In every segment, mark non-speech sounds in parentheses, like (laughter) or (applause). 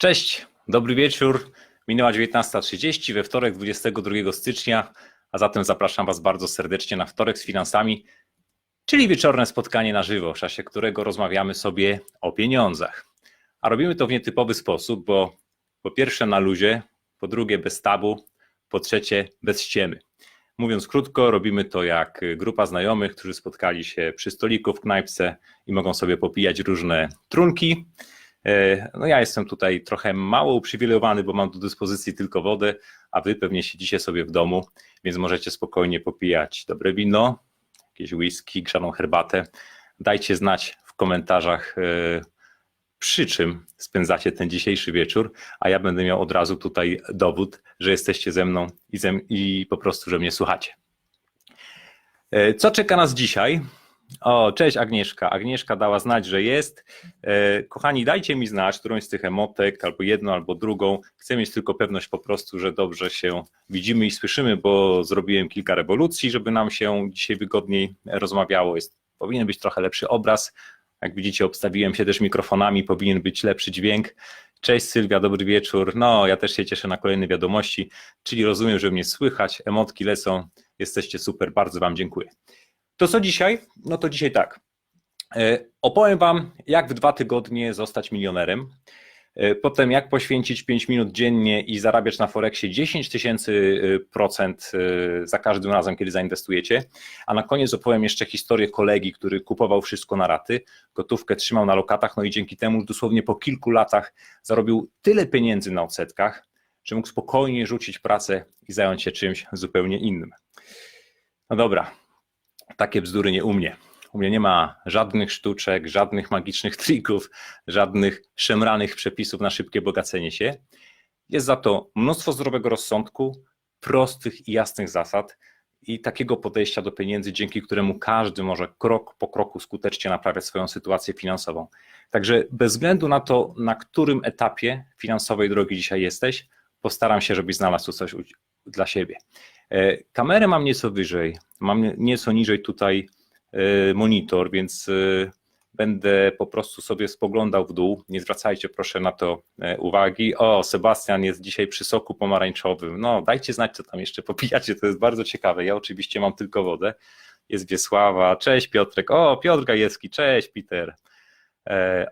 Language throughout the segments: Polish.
Cześć, dobry wieczór. Minęła 19.30 we wtorek 22 stycznia, a zatem zapraszam Was bardzo serdecznie na wtorek z finansami, czyli wieczorne spotkanie na żywo, w czasie którego rozmawiamy sobie o pieniądzach. A robimy to w nietypowy sposób, bo po pierwsze na luzie, po drugie bez tabu, po trzecie bez ściemy. Mówiąc krótko, robimy to jak grupa znajomych, którzy spotkali się przy stoliku w knajpce i mogą sobie popijać różne trunki. E, No ja jestem tutaj trochę mało uprzywilejowany, bo mam do dyspozycji tylko wodę, a wy pewnie siedzicie sobie w domu, więc możecie spokojnie popijać dobre wino, jakieś whisky, grzaną herbatę. Dajcie znać w komentarzach e, przy czym spędzacie ten dzisiejszy wieczór, a ja będę miał od razu tutaj dowód, że jesteście ze mną i, ze, i po prostu, że mnie słuchacie. E, Co czeka nas dzisiaj? O, cześć Agnieszka. Agnieszka dała znać, że jest. E, Kochani, dajcie mi znać którąś z tych emotek, albo jedną, albo drugą. Chcę mieć tylko pewność po prostu, że dobrze się widzimy i słyszymy, bo zrobiłem kilka rewolucji, żeby nam się dzisiaj wygodniej rozmawiało. Jest, powinien być trochę lepszy obraz. Jak widzicie, obstawiłem się też mikrofonami, powinien być lepszy dźwięk. Cześć Sylwia, dobry wieczór. No, ja też się cieszę na kolejne wiadomości, czyli rozumiem, że mnie słychać, emotki lecą, jesteście super, bardzo Wam dziękuję. To co dzisiaj? No to dzisiaj tak. E, Opowiem Wam, jak w dwa tygodnie zostać milionerem. E, Potem, jak poświęcić 5 minut dziennie i zarabiać na Forexie 10 tysięcy e, procent za każdym razem, kiedy zainwestujecie. A na koniec opowiem jeszcze historię kolegi, który kupował wszystko na raty, gotówkę trzymał na lokatach, no i dzięki temu dosłownie po kilku latach zarobił tyle pieniędzy na odsetkach, że mógł spokojnie rzucić pracę i zająć się czymś zupełnie innym. No dobra, takie bzdury nie u mnie. U mnie nie ma żadnych sztuczek, żadnych magicznych (laughs) trików, żadnych szemranych przepisów na szybkie bogacenie się. Jest za to mnóstwo zdrowego rozsądku, prostych i jasnych zasad i takiego podejścia do pieniędzy, dzięki któremu każdy może krok po kroku skutecznie naprawiać swoją sytuację finansową. Także bez względu na to, na którym etapie finansowej drogi dzisiaj jesteś, postaram się, żebyś znalazł coś dla siebie. E, Kamerę mam nieco wyżej, mam nieco niżej tutaj e, monitor, więc e, będę po prostu sobie spoglądał w dół. Nie zwracajcie proszę na to uwagi. O, Sebastian jest dzisiaj przy soku pomarańczowym. No, dajcie znać, co tam jeszcze popijacie, to jest bardzo ciekawe. Ja oczywiście mam tylko wodę. Jest Wiesława, cześć Piotrek. O, Piotr Gajewski, cześć Peter.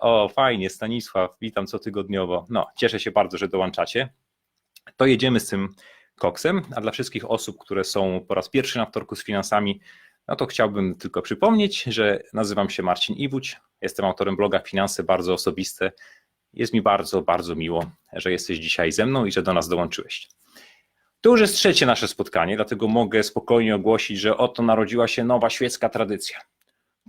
O, fajnie, Stanisław, witam cotygodniowo. No, cieszę się bardzo, że dołączacie. To jedziemy z tym koksem, a dla wszystkich osób, które są po raz pierwszy na wtorku z finansami, no to chciałbym tylko przypomnieć, że nazywam się Marcin Iwódź, jestem autorem bloga Finanse Bardzo Osobiste. Jest mi bardzo, bardzo miło, że jesteś dzisiaj ze mną i że do nas dołączyłeś. To już jest trzecie nasze spotkanie, dlatego mogę spokojnie ogłosić, że oto narodziła się nowa świecka tradycja.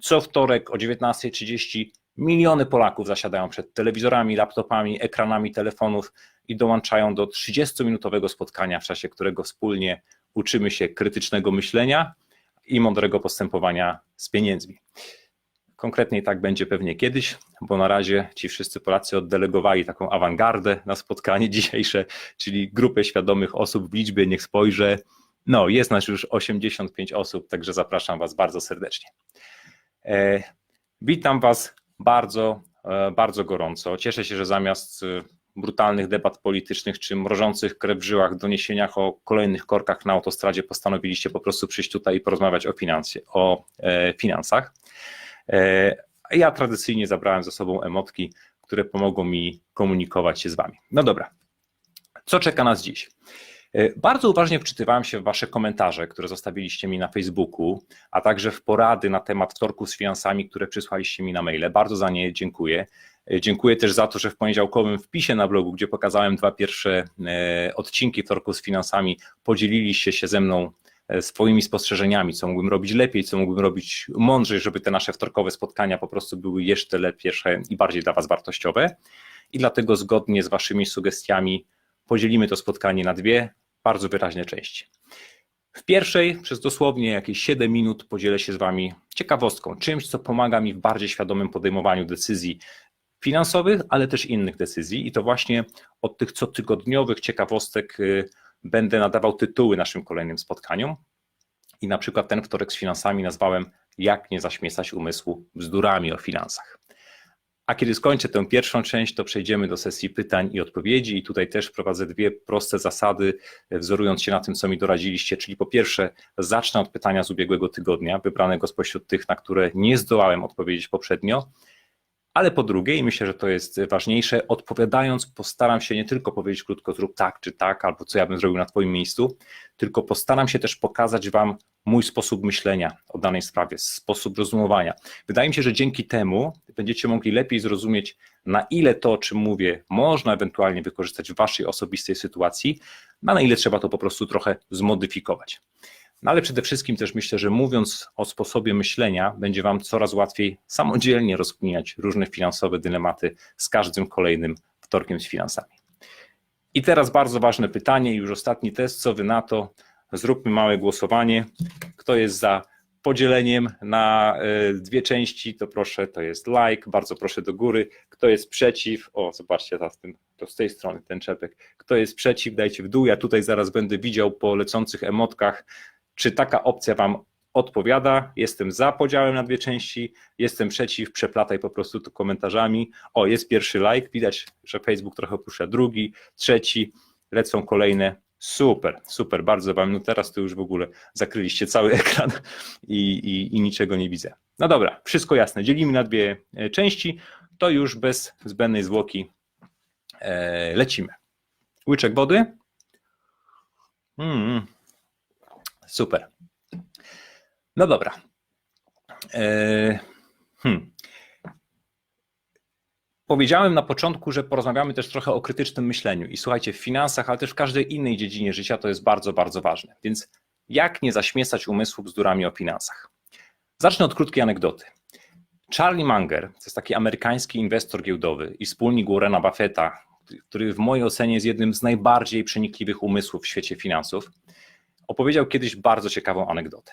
Co wtorek o 19.30 miliony Polaków zasiadają przed telewizorami, laptopami, ekranami telefonów i dołączają do 30-minutowego spotkania, w czasie którego wspólnie uczymy się krytycznego myślenia i mądrego postępowania z pieniędzmi. Konkretnie tak będzie pewnie kiedyś, bo na razie ci wszyscy Polacy oddelegowali taką awangardę na spotkanie (laughs) dzisiejsze, czyli grupę świadomych osób w liczbie, niech spojrzę. No, jest nas już 85 osób, także zapraszam Was bardzo serdecznie. E, Witam Was bardzo, e, bardzo gorąco. Cieszę się, że zamiast e, brutalnych debat politycznych czy mrożących krew w żyłach doniesieniach o kolejnych korkach na autostradzie postanowiliście po prostu przyjść tutaj i porozmawiać o, finansie, o e, finansach. Ja tradycyjnie zabrałem ze sobą emotki, które pomogą mi komunikować się z Wami. No dobra, co czeka nas dziś? E, Bardzo uważnie wczytywałem się w Wasze komentarze, które zostawiliście mi na Facebooku, a także w porady na temat wtorku z finansami, które przysłaliście mi na maile. Bardzo za nie dziękuję. E, Dziękuję też za to, że w poniedziałkowym wpisie na blogu, gdzie pokazałem dwa pierwsze e, odcinki wtorku z finansami, podzieliliście się ze mną swoimi spostrzeżeniami, co mógłbym robić lepiej, co mógłbym robić mądrzej, żeby te nasze wtorkowe spotkania po prostu były jeszcze lepsze i bardziej dla Was wartościowe. I dlatego zgodnie z Waszymi sugestiami podzielimy to spotkanie na dwie bardzo wyraźne części. W pierwszej, przez dosłownie jakieś 7 minut, podzielę się z Wami ciekawostką, czymś, co pomaga mi w bardziej świadomym podejmowaniu decyzji finansowych, ale też innych decyzji. I to właśnie od tych cotygodniowych ciekawostek y, będę nadawał tytuły naszym kolejnym spotkaniom. I na przykład ten wtorek z finansami nazwałem Jak nie zaśmiecać umysłu bzdurami o finansach. A kiedy skończę tę pierwszą część, to przejdziemy do sesji pytań i odpowiedzi. I tutaj też wprowadzę dwie proste zasady, wzorując się na tym, co mi doradziliście. Czyli po pierwsze, zacznę od pytania z ubiegłego tygodnia, wybranego spośród tych, na które nie zdołałem odpowiedzieć poprzednio. Ale po drugie, i myślę, że to jest ważniejsze, odpowiadając, postaram się nie tylko powiedzieć krótko, zrób tak czy tak, albo co ja bym zrobił na Twoim miejscu, tylko postaram się też pokazać Wam mój sposób myślenia o danej sprawie, sposób rozumowania. Wydaje mi się, że dzięki temu będziecie mogli lepiej zrozumieć, na ile to, o czym mówię, można ewentualnie wykorzystać w Waszej osobistej sytuacji, a na ile trzeba to po prostu trochę zmodyfikować. No ale przede wszystkim też myślę, że mówiąc o sposobie myślenia, będzie Wam coraz łatwiej samodzielnie rozkminiać różne finansowe dylematy z każdym kolejnym wtorkiem z finansami. I teraz bardzo ważne pytanie, już ostatni test, co Wy na to? Zróbmy małe głosowanie. Kto jest za podzieleniem na e, dwie części, to proszę, to jest like, bardzo proszę do góry. Kto jest przeciw? O, zobaczcie, ten, to z tej strony ten czepek. Kto jest przeciw, dajcie w dół. Ja tutaj zaraz będę widział po lecących emotkach czy taka opcja Wam odpowiada? Jestem za podziałem na dwie części, jestem przeciw, przeplataj po prostu to komentarzami. O, jest pierwszy like, widać, że Facebook trochę opuszcza drugi, trzeci, lecą kolejne. Super, super, bardzo Wam. No teraz to już w ogóle zakryliście cały (laughs) ekran i, i, i niczego nie widzę. No dobra, wszystko jasne. Dzielimy na dwie e, części. To już bez zbędnej zwłoki e, lecimy. Łyczek wody. Mm. Super. No dobra. E, hmm. Powiedziałem na początku, że porozmawiamy też trochę o krytycznym myśleniu. I słuchajcie, w finansach, ale też w każdej innej dziedzinie życia to jest bardzo, bardzo ważne. Więc jak nie zaśmiecać umysłu bzdurami o finansach? Zacznę od krótkiej anegdoty. Charlie Munger, to jest taki amerykański inwestor giełdowy i wspólnik Warrena Buffetta, który w mojej ocenie jest jednym z najbardziej przenikliwych umysłów w świecie finansów, opowiedział kiedyś bardzo ciekawą anegdotę.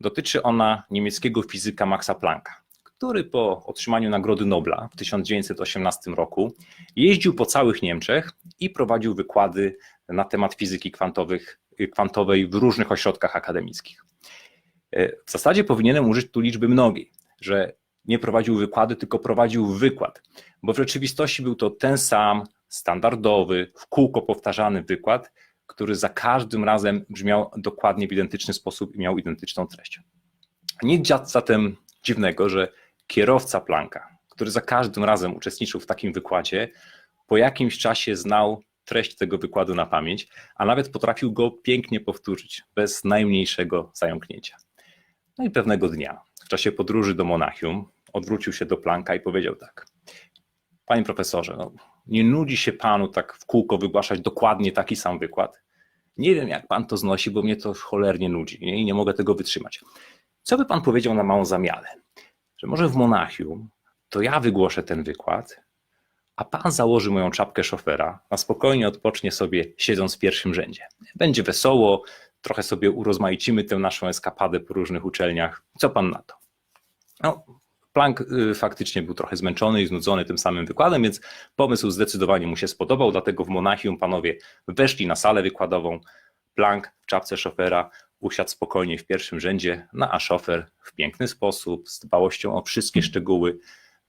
Dotyczy ona niemieckiego fizyka Maxa Plancka, który po otrzymaniu Nagrody Nobla w 1918 roku jeździł po całych Niemczech i prowadził wykłady na temat fizyki kwantowych, kwantowej w różnych ośrodkach akademickich. W zasadzie powinienem użyć tu liczby mnogiej, że nie prowadził wykłady, tylko prowadził wykład, bo w rzeczywistości był to ten sam standardowy, w kółko powtarzany wykład, który za każdym razem brzmiał dokładnie w identyczny sposób i miał identyczną treść. Nic zatem dziwnego, że kierowca Planka, który za każdym razem uczestniczył w takim wykładzie, po jakimś czasie znał treść tego wykładu na pamięć, a nawet potrafił go pięknie powtórzyć, bez najmniejszego zająknięcia. No i pewnego dnia, w czasie podróży do Monachium, odwrócił się do Planka i powiedział tak: Panie profesorze, no, nie nudzi się panu tak w kółko wygłaszać dokładnie taki sam wykład. Nie wiem, jak pan to znosi, bo mnie to cholernie nudzi nie? i nie mogę tego wytrzymać. Co by pan powiedział na małą zamianę? Że może w Monachium to ja wygłoszę ten wykład, a pan założy moją czapkę szofera, a spokojnie odpocznie sobie siedząc w pierwszym rzędzie. Będzie wesoło, trochę sobie urozmaicimy tę naszą eskapadę po różnych uczelniach. Co pan na to? No, Planck y, faktycznie był trochę zmęczony i znudzony tym samym wykładem, więc pomysł zdecydowanie mu się spodobał, dlatego w Monachium panowie weszli na salę wykładową. Planck w czapce szofera usiadł spokojnie w pierwszym rzędzie, no a szofer w piękny sposób, z dbałością o wszystkie szczegóły,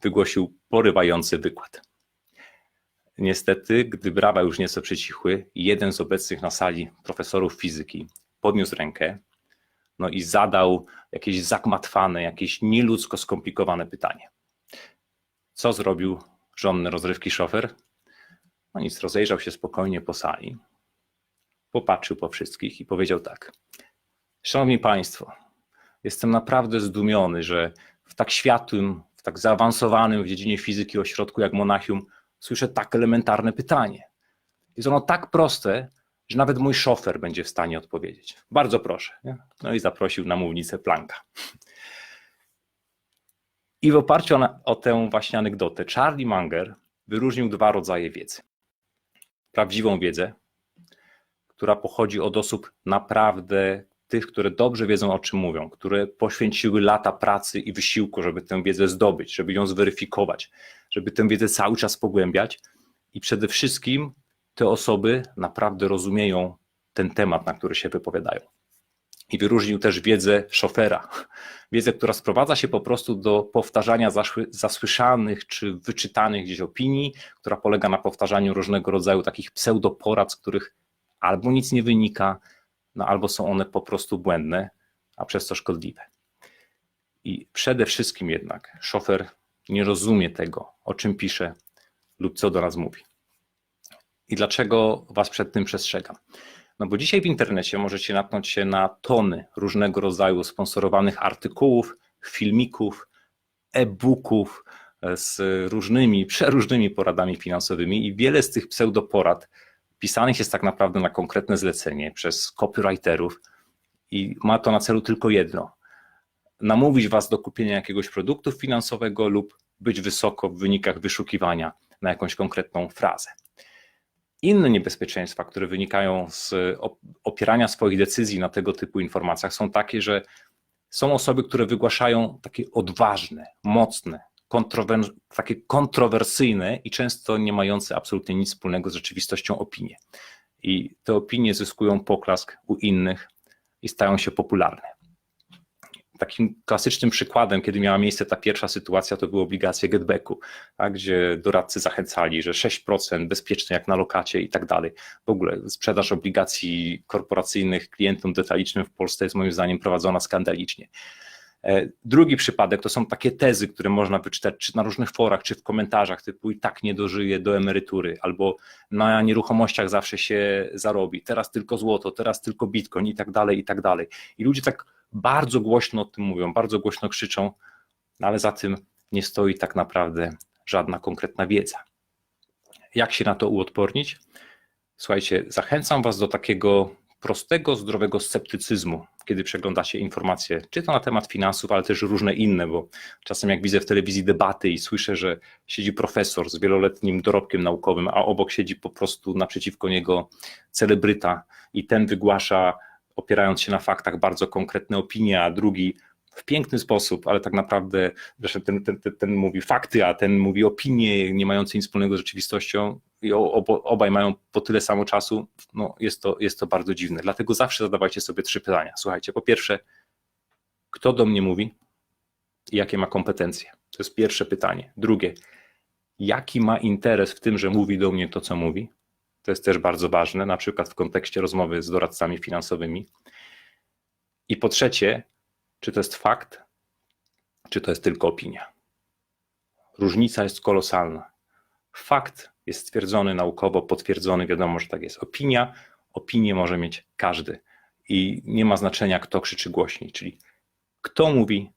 wygłosił porywający wykład. Niestety, gdy brawa już nieco przycichły, jeden z obecnych na sali profesorów fizyki podniósł rękę no i zadał jakieś zagmatwane, jakieś nieludzko skomplikowane pytanie. Co zrobił żonny rozrywki szofer? No nic, rozejrzał się spokojnie po sali, popatrzył po wszystkich i powiedział tak. Szanowni Państwo, jestem naprawdę zdumiony, że w tak światłym, w tak zaawansowanym w dziedzinie fizyki ośrodku jak Monachium słyszę tak elementarne pytanie. Jest ono tak proste, że nawet mój szofer będzie w stanie odpowiedzieć. Bardzo proszę. Nie? No i zaprosił na mównicę Planka. I w oparciu o, o tę właśnie anegdotę, Charlie Munger wyróżnił dwa rodzaje wiedzy. Prawdziwą wiedzę, która pochodzi od osób naprawdę tych, które dobrze wiedzą o czym mówią, które poświęciły lata pracy i wysiłku, żeby tę wiedzę zdobyć, żeby ją zweryfikować, żeby tę wiedzę cały czas pogłębiać i przede wszystkim te osoby naprawdę rozumieją ten temat, na który się wypowiadają. i wyróżnił też wiedzę szofera. Wiedzę, która sprowadza się po prostu do powtarzania zasłyszanych czy wyczytanych gdzieś opinii, która polega na powtarzaniu różnego rodzaju takich pseudoporad, z których albo nic nie wynika, no albo są one po prostu błędne, a przez to szkodliwe. I przede wszystkim jednak szofer nie rozumie tego, o czym pisze lub co do nas mówi. I dlaczego Was przed tym przestrzegam? No bo dzisiaj w internecie możecie natknąć się na tony różnego rodzaju sponsorowanych artykułów, filmików, e-booków z różnymi, (laughs) przeróżnymi poradami finansowymi i wiele z tych pseudoporad pisanych jest tak naprawdę na konkretne zlecenie przez copywriterów i ma to na celu tylko jedno: namówić Was do kupienia jakiegoś produktu finansowego lub być wysoko w wynikach wyszukiwania na jakąś konkretną frazę. Inne niebezpieczeństwa, które wynikają z opierania swoich decyzji na tego typu informacjach, są takie, że są osoby, które wygłaszają takie odważne, mocne, kontrower takie kontrowersyjne i często nie mające absolutnie nic wspólnego z rzeczywistością opinie. I te opinie zyskują poklask u innych i stają się popularne. Takim klasycznym przykładem, kiedy miała miejsce ta pierwsza sytuacja, to były obligacje getbacku, tak, gdzie doradcy zachęcali, że 6% bezpieczne jak na lokacie i tak dalej. W ogóle sprzedaż obligacji korporacyjnych klientom detalicznym w Polsce jest moim zdaniem prowadzona skandalicznie. E, drugi przypadek to są takie tezy, które można wyczytać czy na różnych forach, czy w komentarzach, typu i tak nie dożyje do emerytury, albo na nieruchomościach zawsze się zarobi, teraz tylko złoto, teraz tylko bitcoin i tak dalej, i tak dalej. I ludzie tak bardzo głośno o tym mówią, bardzo głośno krzyczą, no ale za tym nie stoi tak naprawdę żadna konkretna wiedza. Jak się na to uodpornić? Słuchajcie, zachęcam Was do takiego prostego, zdrowego sceptycyzmu, kiedy przeglądacie informacje, czy to na temat finansów, ale też różne inne, bo czasem jak widzę w telewizji debaty i słyszę, że siedzi profesor z wieloletnim dorobkiem naukowym, a obok siedzi po prostu naprzeciwko niego celebryta i ten wygłasza, opierając się na faktach, bardzo konkretne opinie, a drugi w piękny sposób, ale tak naprawdę zresztą ten, ten, ten, ten mówi fakty, a ten mówi opinie nie mające nic wspólnego z rzeczywistością i obaj mają po tyle samo czasu, no jest, to, jest to bardzo dziwne. Dlatego zawsze zadawajcie sobie trzy pytania. Słuchajcie, po pierwsze, kto do mnie mówi i jakie ma kompetencje? To jest pierwsze pytanie. Drugie, jaki ma interes w tym, że mówi do mnie to, co mówi? To jest też bardzo ważne, na przykład w kontekście rozmowy z doradcami finansowymi. I po trzecie, czy to jest fakt, czy to jest tylko opinia. Różnica jest kolosalna. Fakt jest stwierdzony naukowo, potwierdzony, wiadomo, że tak jest. Opinia, opinię może mieć każdy i nie ma znaczenia, kto krzyczy głośniej, czyli kto mówi,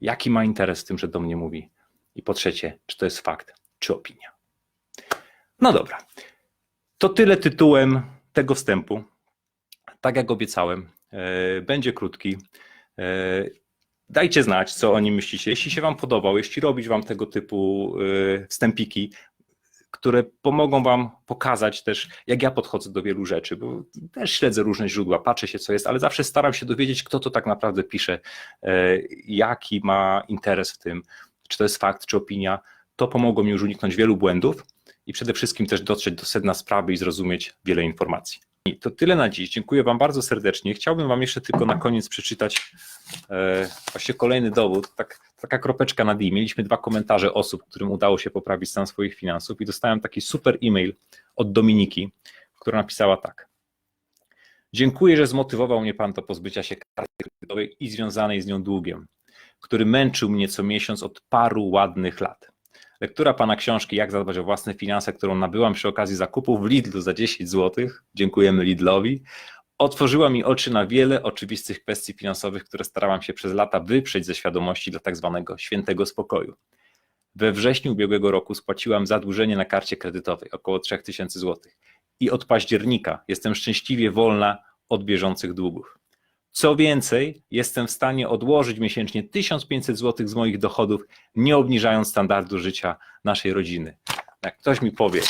jaki ma interes w tym, że do mnie mówi i po trzecie, czy to jest fakt, czy opinia. No dobra, to tyle tytułem tego wstępu. Tak jak obiecałem, e, będzie krótki. E, dajcie znać, co o nim myślicie. Jeśli się Wam podobał, jeśli robić Wam tego typu e, wstępiki, które pomogą Wam pokazać też, jak ja podchodzę do wielu rzeczy, bo też śledzę różne źródła, patrzę się, co jest, ale zawsze staram się dowiedzieć, kto to tak naprawdę pisze, e, jaki ma interes w tym, czy to jest fakt, czy opinia. To pomogło mi już uniknąć wielu błędów i przede wszystkim też dotrzeć do sedna sprawy i zrozumieć wiele informacji. To tyle na dziś. Dziękuję Wam bardzo serdecznie. Chciałbym Wam jeszcze tylko na koniec przeczytać e, właśnie kolejny dowód, tak, taka kropeczka na D. Mieliśmy dwa komentarze osób, którym udało się poprawić stan swoich finansów i dostałem taki super e-mail od Dominiki, która napisała tak. Dziękuję, że zmotywował mnie Pan do pozbycia się karty kredytowej i związanej z nią długiem, który męczył mnie co miesiąc od paru ładnych lat. Lektura pana książki Jak zadbać o własne finanse, którą nabyłam przy okazji zakupu w Lidlu za 10 zł, dziękujemy Lidlowi, otworzyła mi oczy na wiele oczywistych kwestii finansowych, które starałam się przez lata wyprzeć ze świadomości dla tak zwanego świętego spokoju. We wrześniu ubiegłego roku spłaciłam zadłużenie na karcie kredytowej, około 3000 zł. I od października jestem szczęśliwie wolna od bieżących długów. Co więcej, jestem w stanie odłożyć miesięcznie 1500 zł z moich dochodów, nie obniżając standardu życia naszej rodziny. Jak ktoś mi powie,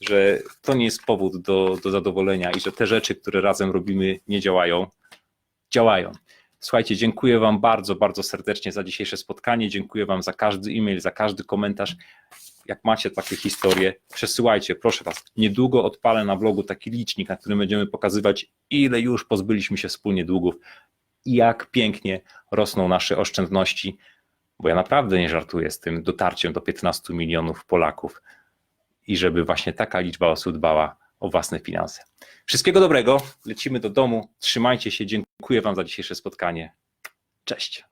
że to nie jest powód do, do zadowolenia i że te rzeczy, które razem robimy, nie działają, działają. Słuchajcie, dziękuję Wam bardzo, bardzo serdecznie za dzisiejsze spotkanie. Dziękuję Wam za każdy e-mail, za każdy komentarz. Jak macie takie historie, przesyłajcie, proszę Was. Niedługo odpalę na blogu taki licznik, na którym będziemy pokazywać, ile już pozbyliśmy się wspólnie długów. i jak pięknie rosną nasze oszczędności, bo ja naprawdę nie żartuję z tym dotarciem do 15 milionów Polaków i żeby właśnie taka liczba osób dbała o własne finanse. Wszystkiego dobrego, lecimy do domu, trzymajcie się, dziękuję Wam za dzisiejsze spotkanie. Cześć.